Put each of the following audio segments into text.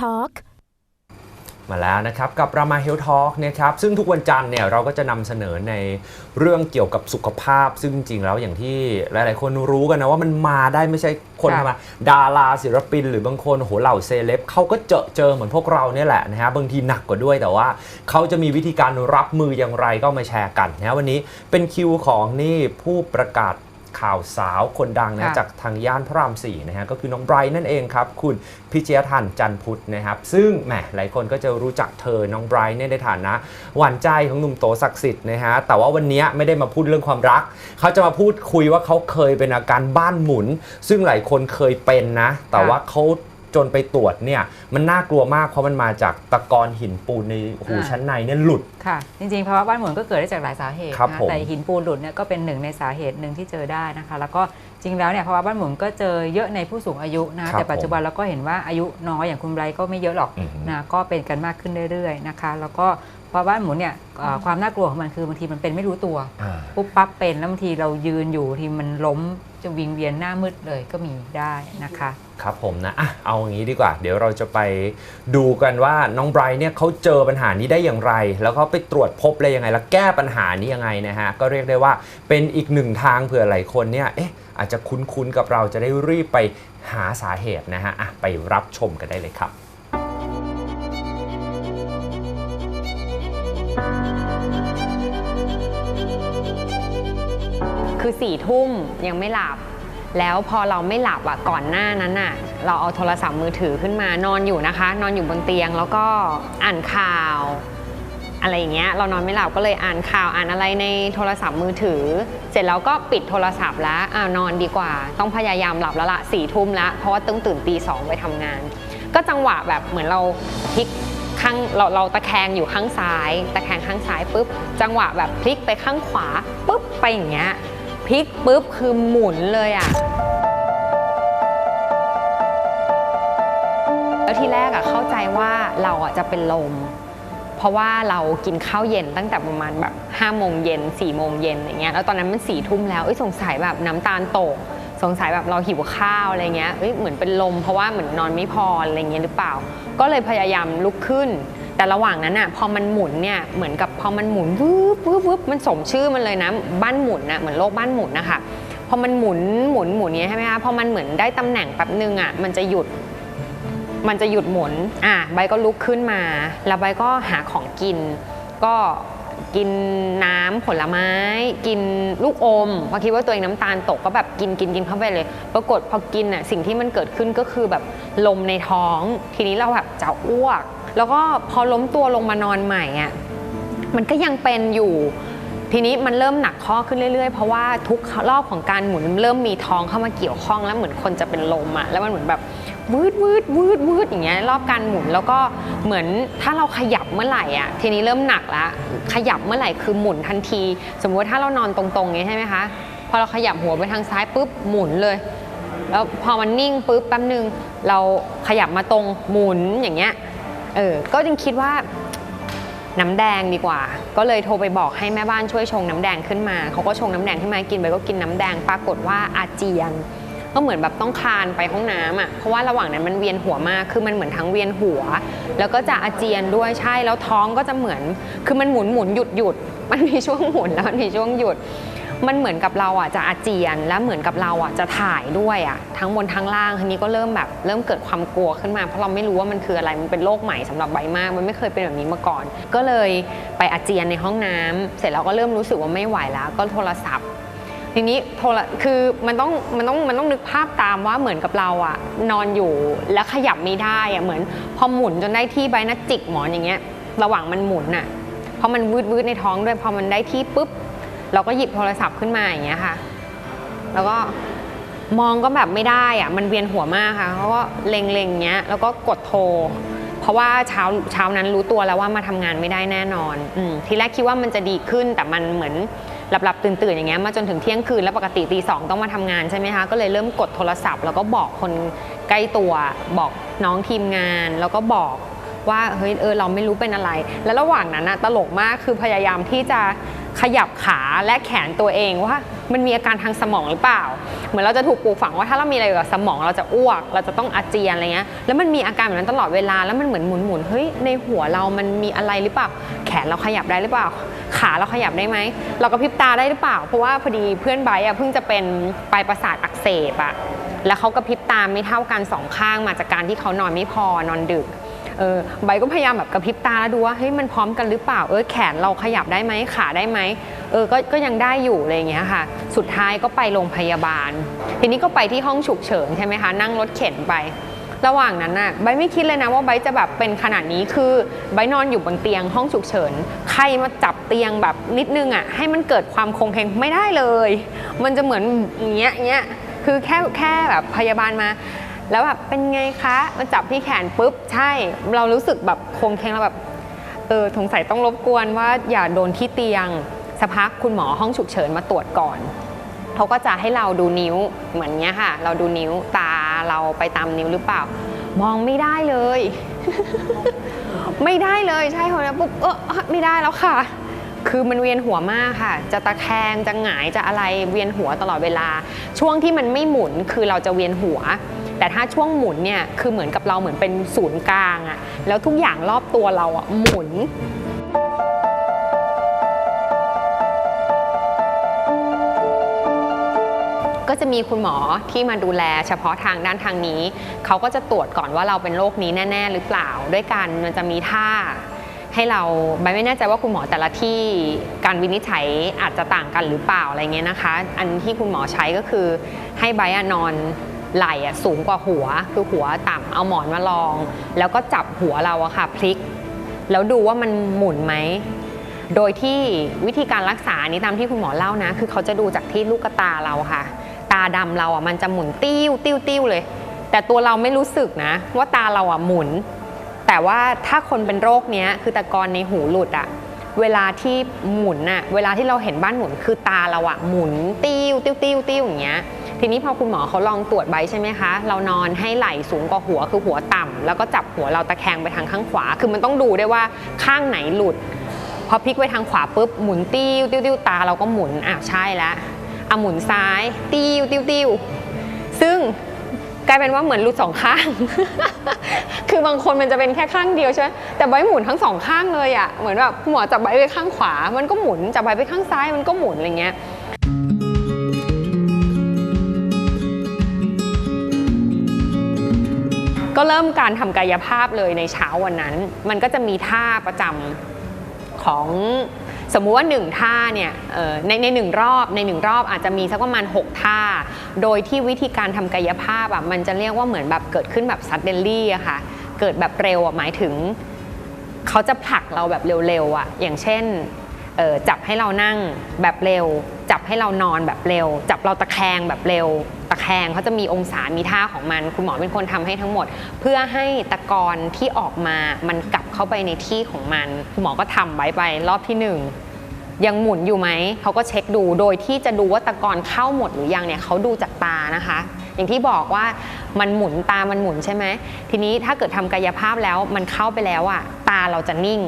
Health Talk มาแล้วนะครับกับรามาเฮลทอ l k นะครับซึ่งทุกวันจันทร์เนี่ยเราก็จะนำเสนอในเรื่องเกี่ยวกับสุขภาพ ซึ่งจริงๆแล้วอย่างที่หลาย ๆ คนรู้กันนะว่ามันมาได้ไม่ใช่คนค่ะธรรมดาดาราศิลปิน หรือบางคนโอ้โหเหล่าเซเลบเขาก็เจอเจอเหมือนพวกเราเนี่ยแหละนะฮะบางทีหนักกว่าด้วยแต่ว่าเขาจะมีวิธีการรับมืออย่างไรก็มาแชร์กันนะฮะวันนี้เป็นคิวของนี่ผู้ประกาศ ข่าวสาวคนดังนะค่ะจากทางย่านพระรามสี่นะฮะก็คือน้องไบรท์นั่นเองครับ คุณพิชยทันจันทร์พุทธนะครับ ซึ่งแหมหลายคนก็จะรู้จักเธอน้องไบรท์เนี่ยในฐานะ หวานใจของหนุ่มโตศักดิ์สิทธิ์นะฮะแต่ว่าวันนี้ไม่ได้มาพูดเรื่องความรัก เขาจะมาพูดคุยว่าเขาเคยเป็นอาการบ้านหมุน ซึ่งหลายคนเคยเป็นนะ แต่ว่าเขา จนไปตรวจเนี่ยมันน่ากลัวมากเพราะมันมาจากตะกอนหินปูนในหูอ่าชั้นในเนี่ยหลุด ค่ะ จริงๆภาวะบ้านหมุนก็เกิดได้จากหลายสาเหตุครับนะผม แต่หินปูนหลุดเนี่ยก็เป็นหนึ่งในสาเหตุหนึ่งที่เจอได้นะคะ แล้วก็จริงแล้วเนี่ยภาวะบ้านหมุนก็เจอเยอะในผู้สูงอายุนะแต่ปัจจุบันเราก็เห็นว่าอายุน้อยอย่างคุณไบรท์ก็ไม่เยอะหรอกอือฮึ นะก็เป็นกันมากขึ้นเรื่อยๆนะคะ แล้วก็ภาวะบ้านหมุนเนี่ยเอ่อความน่ากลัวของมันคือบางทีมันเป็นไม่รู้ตัว อ่า ปุ๊บปั๊บเป็นแล้วบางทีเรายืนอยู่ทีมันล้มจะวิงเวียนหน้ามืดเลยก็มีได้นะคะ ครับผมนะอะเอาอย่างนี้ดีกว่า เดี๋ยวเราจะไปดูกันว่าน้องไบรท์เนี่ยเขาเจอปัญหานี้ได้อย่างไร แล้วเขาไปตรวจพบอะไรยังไง แล้วแก้ปัญหานี้ยังไงนะฮะ ก็เรียกได้ว่าเป็นอีกหนึ่งทางเผื่อหลายคนเนี่ย เอ๊ะ อาจจะคุ้นๆกับเราจะได้รีบไปหาสาเหตุนะฮะอะไปรับชมกันได้เลยครับคือสี่ทุ่มยังไม่หลับ แล้วพอเราไม่หลับอะก่อนหน้านั้นอะเราเอาโทรศัพท์มือถือขึ้นมานอนอยู่นะคะ นอนอยู่บนเตียงแล้วก็อ่านข่าว อะไรอย่างเงี้ยเรานอนไม่หลับก็เลยอ่านข่าวอ่านอะไรในโทรศัพท์มือถือ เสร็จแล้วก็ปิดโทรศัพท์แล้วอ่านอนดีกว่า ต้องพยายามหลับแล้วละสี่ทุ่มล้วเพราะว่าต้องตื่นตีสองไปทำงาน ก็จังหวะแบบเหมือนเราพลิกข้างเราเราตะแคงอยู่ข้างซ้าย ตะแคงข้างซ้ายปุ๊บจังหวะแบบพลิกไปข้างขวาปุ๊บไปอย่างเงี้ย พลิกปุ๊บคือหมุนเลยอะแล้วที่แรกอะเข้าใจว่าเราอะจะเป็นลม เพราะว่าเรากินข้าวเย็นตั้งแต่ประมาณแบบ5้าโมงเย็น4ี่โมงเย็นอย่างเงี้ยแล้วตอนนั้นมันสี่ทุ่มแล้วเอ้ยสงสัยแบบน้ำตาลตกสงสัยแบบเราหิวข้าวอะไรเงี้ยเอ้ยเหมือนเป็นลมเพราะว่าเหมือนนอนไม่พออะไรเงี้ยหรือเปล่า ก็เลยพยายามลุกขึ้น แต่ระหว่างนั้นอะพอมันหมุนเนี่ยเหมือนกับพอมันหมุนวืบวืบวืบมันสมชื่อมันเลยนะบ้านหมุนนะเหมือนโลกบ้านหมุนนะคะพอมันหมุนหมุนหมุนเงี้ยใช่ไหมคะพอมันเหมือนได้ตำแหน่งแป๊บนึงอะมันจะหยุด มันจะหยุดหมุนอะใบก็ลุกขึ้นมา แล้วใบก็หาของกิน ก็กินน้ำผลไม้ กินลูกอมพอคิดว่าตัวเองน้ำตาลตกก็แบบกินกินกินเข้าไปเลย ปรากฏพอกินอะสิ่งที่มันเกิดขึ้นก็คือแบบลมในท้อง ทีนี้เราแบบจะอ้วก แล้วก็พอล้มตัวลงมานอนใหม่อะมันก็ยังเป็นอยู่ ทีนี้มันเริ่มหนักข้อขึ้นเรื่อยๆ เพราะว่าทุกรอบของการหมุนเริ่มมีท้องเข้ามาเกี่ยวข้องแล้วเหมือนคนจะเป็นลมอะแล้วมันเหมือนแบบวืดวืดวืดวืดอย่างเงี้ยรอบการหมุนแล้วก็เหมือนถ้าเราขยับเมื่อไหร่อะทีนี้เริ่มหนักละขยับเมื่อไหร่คือหมุนทันที สมมติถ้าเรานอนตรงๆเงี้ยใช่ไหมคะพอเราขยับหัวไปทางซ้ายปุ๊บหมุนเลย แล้วพอมันนิ่งปุ๊บแป๊บนึงเราขยับมาตรงหมุนอย่างเงี้ย เออ ก็จึงคิดว่าน้ำแดงดีกว่า ก็เลยโทรไปบอกให้แม่บ้านช่วยชงน้ำแดงขึ้นมา เขาก็ชงน้ำแดงขึ้นมา กินไปก็กินน้ำแดง ปรากฏว่าอาเจียน ก็เหมือนแบบต้องคลานไปห้องน้ำอะ เพราะว่าระหว่างนั้นมันเวียนหัวมาก คือมันเหมือนทั้งเวียนหัว แล้วก็จะอาเจียนด้วย ใช่ แล้วท้องก็จะเหมือน คือมันหมุนหมุนหยุดหยุด มันมีช่วงหมุนแล้วมันมีช่วงหยุด มันเหมือนกับเราอะจะอาเจียน แล้วเหมือนกับเราอะจะถ่ายด้วยอะทั้งบนทั้งล่างทีนี้ก็เริ่มแบบเริ่มเกิดความกลัวขึ้นมา เพราะเราไม่รู้ว่ามันคืออะไรมันเป็นโรคใหม่สำหรับใบมาก มันไม่เคยเป็นแบบนี้มาก่อน ก็เลยไปอาเจียนในห้องน้ำเสร็จแล้วก็เริ่มรู้สึกว่าไม่ไหวแล้ว ก็โทรศัพท์ทีนี้โทรคือมันต้องมันต้องมันต้องนึกภาพตามว่าเหมือนกับเราอะนอนอยู่แล้วขยับไม่ได้อะเหมือน พอหมุนจนได้ที่ใบหนัจิกหมอนอย่างเงี้ย ระหว่างมันหมุนอะพอมันวืดวืดในท้องด้วยพอมันได้ที่ปุ๊บ เราก็หยิบโทรศัพท์ขึ้นมาอย่างเงี้ยค่ะ แล้วก็มองก็แบบไม่ได้อะมันเวียนหัวมากค่ะเขาก็เล็งๆเงี้ย แล้วก็กดโทร เพราะว่าเช้าเช้านั้นรู้ตัวแล้วว่ามาทำงานไม่ได้แน่นอนอทีแรกคิดว่ามันจะดีขึ้น แต่มันเหมือนหลับๆตื่นๆอย่างเงี้ยมาจนถึงเที่ยงคืนแล้วปกติตีสองต้องมาทำงานใช่ไหมคะก็เลยเริ่มกดโทรศัพท์ แล้วก็บอกคนใกล้ตัวบอกน้องทีมงาน แล้วก็บอกว่าเฮ้ยเออเราไม่รู้เป็นอะไร แล้วระหว่างนั้นอะตลกมากคือพยายามที่จะ ขยับขาและแขนตัวเองว่ามันมีอาการทางสมองหรือเปล่า เหมือนเราจะถูกปลูกฝังว่าถ้าเรามีอะไรเกี่ยวกับสมองเราจะอ้วก เราจะต้องอาเจียนอะไรเงี้ยแล้วมันมีอาการแบบนั้นตลอดเวลาแล้วมันเหมือนหมุนๆเฮ้ยในหัวเรามันมีอะไรหรือเปล่า แขนเราขยับได้หรือเปล่า ขาเราขยับได้ไหมเรากระพริบตาได้หรือเปล่า เพราะว่าพอดีเพื่อนไบร์ทอะเพิ่งจะเป็นปลายประสาทอักเสบอะแล้วเขากระพริบตาไม่เท่ากันสองข้างมาจากการที่เขานอนไม่พอนอนดึก เออใบก็พยายามแบบกระพริบตาแล้วดูว่าเฮ้ยมันพร้อมกันหรือเปล่าเออแขนเราขยับได้ไหมขาได้ไหมเออก็ก็ยังได้อยู่อะไรอย่างเงี้ยค่ะ สุดท้ายก็ไปโรงพยาบาล ทีนี้ก็ไปที่ห้องฉุกเฉินใช่ไหมคะนั่งรถเข็นไประหว่างนั้นน่ะใบไม่คิดเลยนะว่าใบจะแบบเป็นขนาดนี้คือใบนอนอยู่บนเตียงห้องฉุกเฉินใครมาจับเตียงแบบนิดนึงอะให้มันเกิดความคงเพงไม่ได้เลย มันจะเหมือนเงี้ยเงี้ยคือแค่แค่แบบพยาบาลมา แล้วแบบเป็นไงคะมาจับที่แขนปุ๊บใช่ เรารู้สึกแบบโคงเคงแล้วแบบเออสงสัยต้องรบกวนว่าอย่าโดนที่เตียงสักพักคุณหมอห้องฉุกเฉินมาตรวจก่อนเขาก็จะให้เราดูนิ้วเหมือนเนี้ยค่ะ เราดูนิ้วตาเราไปตามนิ้วหรือเปล่า มองไม่ได้เลย ไม่ได้เลยใช่คนนะปุ๊บเออไม่ได้แล้วค่ะ คือมันเวียนหัวมากค่ะ จะตะแคงจะหงายจะอะไรเวียนหัวตลอดเวลา ช่วงที่มันไม่หมุนคือเราจะเวียนหัว แต่ถ้าช่วงหมุนเนี่ยคือเหมือนกับเราเหมือนเป็นศูนย์กลางอะแล้วทุกอย่างรอบตัวเราอะหมุนก็จะมีคุณหมอที่มาดูแลเฉพาะทางด้านทางนี้ เขาก็จะตรวจก่อนว่าเราเป็นโรคนี้แน่ ๆ หรือเปล่า ด้วยกันมันจะมีท่าให้เราใบไม่แน่ใจว่าคุณหมอแต่ละที่การวินิจฉัยอาจจะต่างกันหรือเปล่าอะไรเงี้ยนะคะ อันที่คุณหมอใช้ก็คือให้ใบอะนอน ไหล่อะสูงกว่าหัว คือหัวต่ำเอาหมอนมาลอง แล้วก็จับหัวเราอะค่ะพลิก แล้วดูว่ามันหมุนไหมโดยที่วิธีการรักษานี้ตามที่คุณหมอเล่านะ คือเขาจะดูจากที่ลูกตาเราค่ะ ตาดำเราอะมันจะหมุนติ้วติ้วติ้วเลย แต่ตัวเราไม่รู้สึกนะ ว่าตาเราอะหมุน แต่ว่าถ้าคนเป็นโรคเนี้ยคือตะกอนในหูหลุดอะเวลาที่หมุนอะเวลาที่เราเห็นบ้านหมุนคือตาเราอะหมุนติ้วติ้วติ้วติ้วอย่างเงี้ย ทีนี้พอคุณหมอเขาลองตรวจใบใช่ไหมคะ เรานอนให้ไหล่สูงกว่าหัวคือหัวต่ำแล้วก็จับหัวเราตะแคงไปทางข้างขวา คือมันต้องดูได้ว่าข้างไหนหลุด พอพลิกไปทางขวาปุ๊บหมุนติ้วติ้วติ้วตาเราก็หมุนอะใช่แล้วอะหมุนซ้าย ติ้วติ้วติ้วซึ่งกลายเป็นว่าเหมือนหลุดสองข้าง คือบางคนมันจะเป็นแค่ข้างเดียวใช่ไหมแต่ใบหมุนทั้งสองข้างเลยอะ เหมือนแบบหมอจับใบไปข้างขวา มันก็หมุน จับใบไปข้างซ้ายมันก็หมุนอะไรเงี้ย ก็เริ่มการทำกายภาพเลยในเช้าวันนั้น มันก็จะมีท่าประจำของสมมุติว่าหนึ่งท่าเนี่ยในในหนึ่งรอบในหนึ่งรอบอาจจะมีสักประมาณ 6 ท่า โดยที่วิธีการทำกายภาพอะมันจะเรียกว่าเหมือนแบบเกิดขึ้นแบบซัดเดนลี่อะค่ะ เกิดแบบเร็วอะหมายถึง เขาจะผลักเราแบบเร็วๆอะอย่างเช่น จับให้เรานั่งแบบเร็ว จับให้เรานอนแบบเร็ว จับเราตะแคงแบบเร็ว ตะแคงเขาจะมีองศามีท่าของมัน คุณหมอเป็นคนทำให้ทั้งหมด เพื่อให้ตะกอนที่ออกมามันกลับเข้าไปในที่ของมัน คุณหมอก็ทำไว้ไปรอบที่หนึ่งยังหมุนอยู่ไหม เขาก็เช็คดู โดยที่จะดูว่าตะกอนเข้าหมดหรือยังเนี่ยเขาดูจากตานะคะ อย่างที่บอกว่ามันหมุนตามันหมุนใช่ไหม ทีนี้ถ้าเกิดทำกายภาพแล้วมันเข้าไปแล้วอะตาเราจะนิ่ง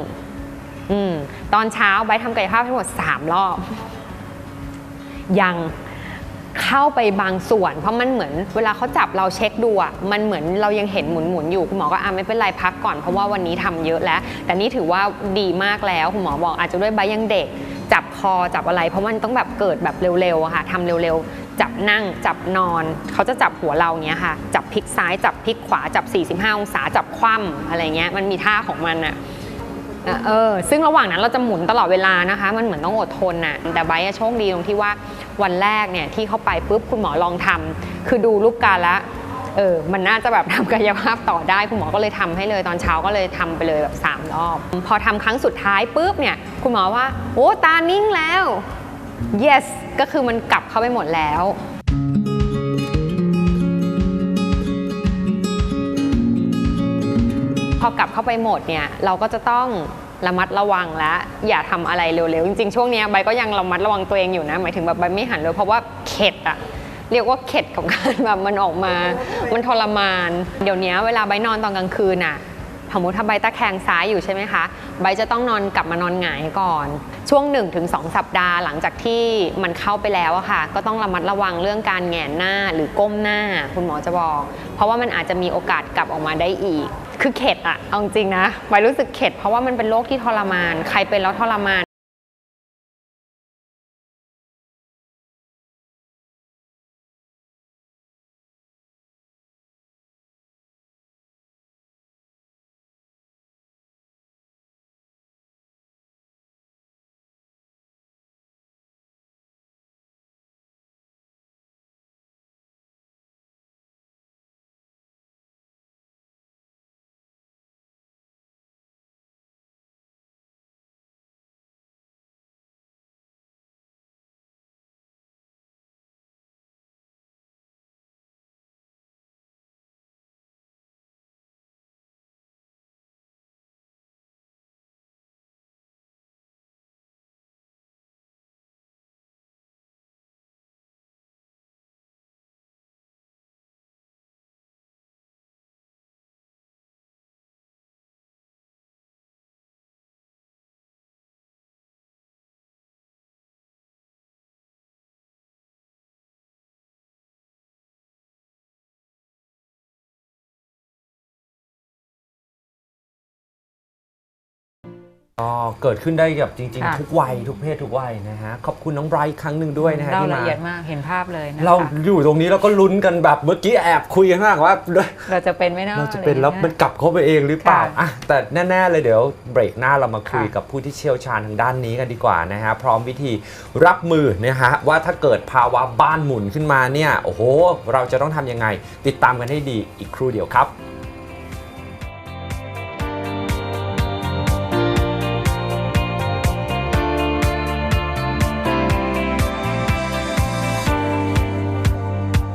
อืมตอนเช้าใบทำกายภาพทั้งหมด 3 รอบ ยังเข้าไปบางส่วน เพราะมันเหมือนเวลาเขาจับเราเช็คดูอะมันเหมือนเรายังเห็นหมุนหมุนๆอยู่คุณหมอก็อะไม่เป็นไรพักก่อนเพราะว่าวันนี้ทำเยอะแล้ว แต่นี่ถือว่าดีมากแล้วคุณหมอบอกอาจจะด้วยใบยังเด็ก จับคอจับอะไร เพราะมันต้องแบบเกิดแบบเร็วๆค่ะทำเร็วๆ จับนั่งจับนอน เขาจะจับหัวเราเนี้ยค่ะ จับพลิกซ้ายจับพลิกขวาจับ 45 องศาจับคว่ำอะไรเงี้ยมันมีท่าของมันอะอะ เออซึ่งระหว่างนั้นเราจะหมุนตลอดเวลานะคะ มันเหมือนต้องอดทนน่ะแต่ไบโชคดีตรงที่ว่าวันแรกเนี่ยที่เข้าไปปุ๊บคุณหมอลองทำคือดูรูปการแล้วเออมันน่าจะแบบทำกายภาพต่อได้คุณหมอก็เลยทำให้เลยตอนเช้าก็เลยทำไปเลยแบบ3รอบ พอทำครั้งสุดท้ายปุ๊บเนี่ยคุณหมอว่าโอ้ตานิ่งแล้ว yes ก็คือมันกลับเข้าไปหมดแล้ว พอกลับเข้าไปหมดเนี่ยเราก็จะต้องระมัดระวังและอย่าทำอะไรเร็วๆ จริงๆ ช่วงเนี้ยใบก็ยังระมัดระวังตัวเองอยู่นะ หมายถึงแบบใบไม่หันเลยเพราะว่าเข็ดอะเรียกว่าเข็ดกับการแบบมันออกมา มันทรมาน เดี๋ยวนี้เวลาใบนอนตอนกลางคืนอะพสมมติถ้าใบตะแคงซ้ายอยู่ใช่ไหมคะ ใบจะต้องนอนกลับมานอนหงายก่อน ช่วง 1-2 สัปดาห์หลังจากที่มันเข้าไปแล้วอะค่ะ ก็ต้องระมัดระวังเรื่องการแหงนหน้าหรือก้มหน้า คุณหมอจะบอก เพราะว่ามันอาจจะมีโอกาสกลับออกมาได้อีก คือเข็ดอะเอาจริงๆนะไวรู้สึกเข็ดเพราะว่ามันเป็นโรคที่ทรมาน ใครเป็นแล้วทรมาน ก็เกิดขึ้นได้กับจริง ค่ะ ๆ ทุกวัยทุกเพศทุกวัยนะฮะ ขอบคุณน้องไบรท์อีกครั้งหนึ่งด้วยนะฮะเล่าที่ละมา เอียดมากเห็นภาพเลยนะคะเราอยู่ตรงนี้เราก็ลุ้นกันแบบเมื่อกี้แอบคุยกันข้างหลังว่า เราจะเป็นไหมเนาะเราจะเป็นอไรแล้วอย่างมันงี้ย กลับเข้าไปเองหรือเปล่าค่ะอะแต่แน่ ๆ เลยเดี๋ยวเบรกหน้าเรามาคุยค่ะ กับผู้ที่เชี่ยวชาญทางด้านนี้กันดีกว่านะฮะ พร้อมวิธีรับมือนะฮะ ว่าถ้าเกิดภาวะบ้านหมุนขึ้นมาเนี่ย โอ้โห เราจะต้องทำยังไง ติดตามกันให้ดีอีกครู่เดียวครับ